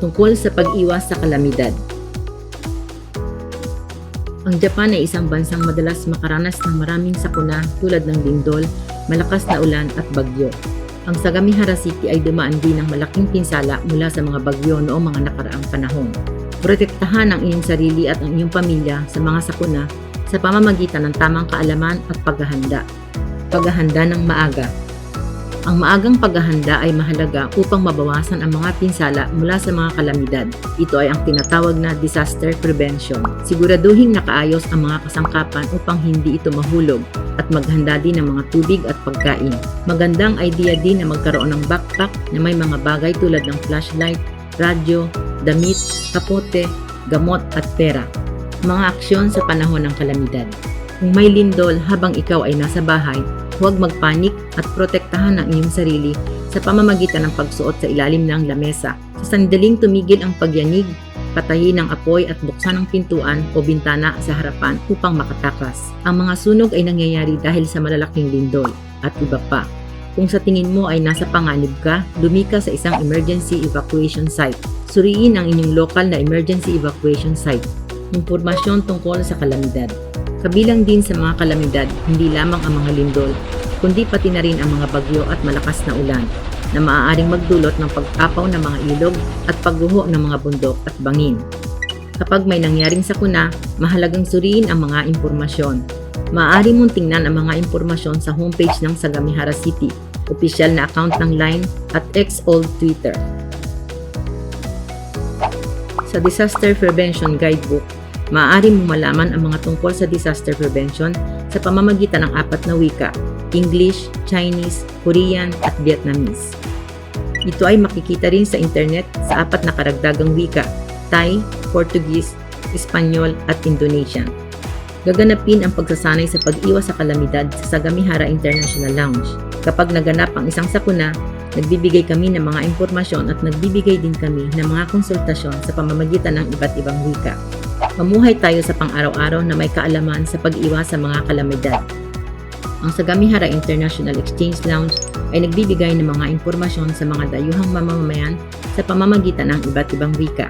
tungkol sa pag-iwas sa kalamidad. Ang Japan ay isang bansang madalas makaranas ng maraming sakuna tulad ng lindol, malakas na ulan at bagyo. Ang Sagamihara City ay dumaan din ng malaking pinsala mula sa mga bagyo noong mga nakaraang panahon. Protektahan ang iyong sarili at ang iyong pamilya sa mga sakuna sa pamamagitan ng tamang kaalaman at paghahanda. Paghahanda ng maaga ang maagang paghahanda ay mahalaga upang mabawasan ang mga pinsala mula sa mga kalamidad. Ito ay ang tinatawag na disaster prevention. Siguraduhin nakaayos ang mga kasangkapan upang hindi ito mahulog at maghanda din ng mga tubig at pagkain. Magandang idea din na magkaroon ng backpack na may mga bagay tulad ng flashlight, radyo, damit, kapote, gamot at pera. Mga aksyon sa panahon ng kalamidad. Kung may lindol habang ikaw ay nasa bahay, huwag magpanik at protektahan ang iyong sarili sa pamamagitan ng pagsuot sa ilalim ng lamesa. Sa sandaling tumigil ang pagyanig, patayin ang apoy at buksan ang pintuan o bintana sa harapan upang makatakas. Ang mga sunog ay nangyayari dahil sa malalaking lindol at iba pa. Kung sa tingin mo ay nasa panganib ka, lumika sa isang emergency evacuation site. Suriin ang inyong lokal na emergency evacuation site. Impormasyon tungkol sa kalamidad. Kabilang din sa mga kalamidad, hindi lamang ang mga lindol, kundi pati na rin ang mga bagyo at malakas na ulan na maaaring magdulot ng pagkapaw ng mga ilog at pagguho ng mga bundok at bangin. Kapag may nangyaring sakuna, mahalagang suriin ang mga impormasyon. Maaari mong tingnan ang mga impormasyon sa homepage ng Sagamihara City, opisyal na account ng Line at X-Old Twitter. Sa Disaster Prevention Guidebook, maaari mong malaman ang mga tungkol sa disaster prevention sa pamamagitan ng apat na wika, English, Chinese, Korean at Vietnamese. Ito ay makikita rin sa internet sa apat na karagdagang wika, Thai, Portuguese, Espanyol at Indonesian. Gaganapin ang pagsasanay sa pag-iwas sa kalamidad sa Sagamihara International Lounge. Kapag naganap ang isang sakuna, nagbibigay kami ng mga impormasyon at nagbibigay din kami ng mga konsultasyon sa pamamagitan ng iba't ibang wika. Mamuhay tayo sa pang-araw-araw na may kaalaman sa pag-iwas sa mga kalamidad. Ang Sagamihara International Exchange Lounge ay nagbibigay ng mga impormasyon sa mga dayuhang mamamayan sa pamamagitan ng iba't ibang wika.